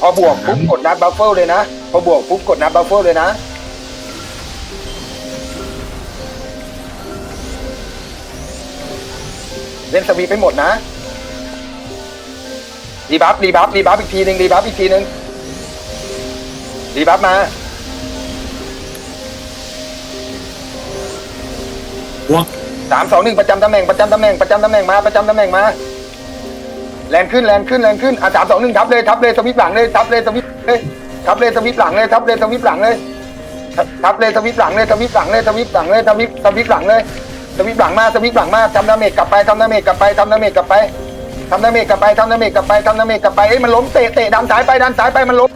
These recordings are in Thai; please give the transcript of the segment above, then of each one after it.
พอบวกปุ๊บกดนัดบัฟเฟิลเลยนะ พอบวกปุ๊บกดนัดบัฟเฟิลเลยนะ เล่นสวีปไปหมดนะ รีบัฟรีบัฟรีบัฟอีกทีหนึ่งรีบัฟอีกทีหนึ่งรีบัฟมาบวกสามสองหนึ่งประจำตำแหน่งประจำตำแหน่งประจำตำแหน่งมาประจำตำแหน่งมา แรงขึ้นแรงขึ้นแรงขึ้นอะสามสองหนึ่งทับเลยทับเลยสวิปหลังเลยทับเลยสวิปเลยทับเลยสวิปหลังเลยทับเลยสวิปหลังเลยทับเลยสวิปหลังเลยสวิปหลังเลยสวิปหลังเลยสวิปสวิปหลังเลยสวิปหลังมาสวิปหลังมาทำดาเมจกลับไปทำดาเมจกลับไปทำดาเมจกลับไปทำดาเมจกลับไปทำดาเมจกลับไปทำดาเมจกลับไปเอ้ยมันล้มเตะเตะดันซ้ายไปดันซ้ายไปมันล้ม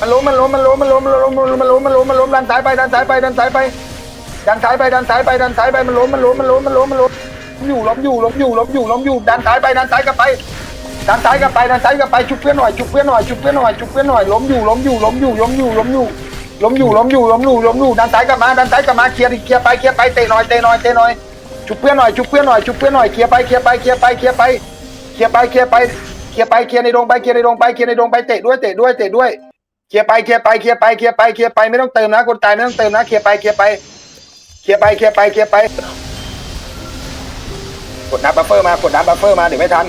มันล้มมันล้มมันล้มมันล้มมันล้มมันล้มมันล้มมันล้มดันซ้ายไปดันซ้ายไปดันซ้ายไปดันซ้ายไปดันซ้ายไปดันซ้ายไปมันล้มมันล้มมันล้มมันล้มมันล้ม อยู่ล้มอยู่ล้มอยู่ล้มอยู่ล้มอยู่ดันซ้ายไปดันซ้ายกลับไปดันซ้ายกลับไปดันซ้ายกลับไปชุบเพื่อนหน่อยชุบเพื่อนหน่อยชุบเพื่อนหน่อยชุบเพื่อนหน่อยล้มอยู่ล้มอยู่ล้มอยู่ล้มอยู่ล้มอยู่ล้มอยู่ล้มอยู่ล้มอยู่ล้มอยู่ดันซ้ายกลับมาดันซ้ายกลับมาเคลียร์เคลียร์ไปเคลียร์ไปเตะหน่อยเตะหน่อยเตะหน่อยชุบเพื่อนหน่อยชุบเพื่อนหน่อยชุบเพื่อนหน่อยเคลียร์ไปเคลียร์ไปเคลียร์ไปเคลียร์ไปเคลียร์ไปเคลียร์ไปเคลียร์ไปเคลียร์ในดงไปเคลียร์ในดงไปเคลียร์ในดงไปเตะด้วยเตะด้วยเตะด้วยเคลียร์ไปเคลียร์ไปเคลียร์ไปเคลียร์ไปเคลียร์ไปไม่ต้องเติมนะคนตายไม่ต้องเติมนะเคลียร์ไปเคลียร์ไปเคลียร์ไปเคลียร์ไปเคลียร์ไป กดนับบัฟเฟอร์มากดนับบัฟเฟอร์มาเดี๋ยวไม่ทัน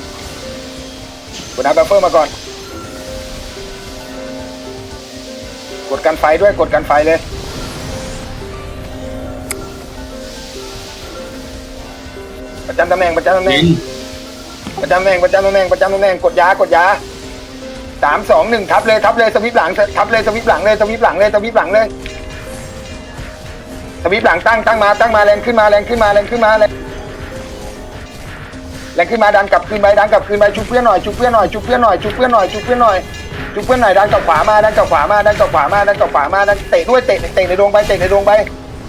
กดนับบัฟเฟอร์มาก่อน กดกันไฟด้วยกดกันไฟเลยประจำตำแหน่งประจำตำแหน่ยิงงประจำตำแหน่งประจำตำแหน่งประจำตำแหน่งกดยากดยาสามสองหนึ่งทับเลยทับเลยสวิปหลังทับเลยสวิปหลังเลยสวิปหลังเลยสวิปหลังเลยสวิปหลังตั้งตั้งมาตั้งมาแรงขึ้นมาแรงขึ้นมาแรงขึ้นมาแรง แรงขึ้นมาดันกลับคืนไปดันกลับคืนไปชุบเพื่อนหน่อยชุบเพื่อนหน่อยชุบเพื่อนหน่อยชุบเพื่อนหน่อยชุบเพื่อนหน่อยชุบเพื่อนหน่อยดันกลับขวามาดันกลับขวามาดันกลับขวามาดันกลับขวามาดันเตะด้วยเตะเตะในดวงไปเตะในดวงไป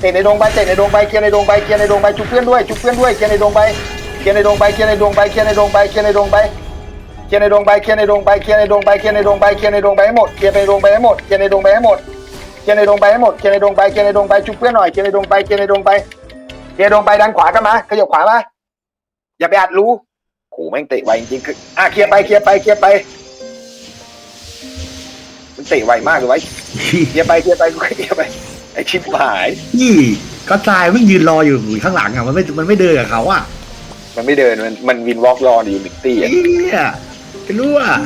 เตะในดวงไปเตะในดวงไปเคลียร์ในดวงไปเคลียร์ในดวงไปชุบเพื่อนด้วยชุบเพื่อนด้วยเคลียร์ในดวงไปเคลียร์ในดวงไปเคลียร์ในดวงไปเคลียร์ในดวงไปเคลียร์ในดวงไปเคลียร์ในดวงไปเคลียร์ในดวงไปเคลียร์ในดวงไปเคลียร์ในดวงไปเคลียร์ในดวงไปให้หมดเคลียร์ในดวงไปให้หมดเคลียร์ในดวงไปให้หมดเคลียร์ในดวงไปให้หมดเคลียร์ในดวงไปเคลียร์ในดวงไปชุบเพื่อนหน่อยเคลียร์ในดวงไปเคลียร์ในดวงไปเคลียร์ดวงไปดันขวากันมาขยับขวามา อย่าไปอัดรู้โหแม่งเตะไวจริงๆคืออะเคลียร์ไปเคลียร์ไปเคลียร์ไป มันเตะไวมากเลยไว้เคลียร์ไปเคลียร์ไปเคลียร์ไป ไอชิบหาย นี่ก็ตายไม่งยืนรออยู่ข้างหลังอะมันไม่มันไม่เดินกับเขาอะมันไม่เดินมันมันวินวอล์กรออยู่หนึ่งตีเฮีอะยจะรู้อะ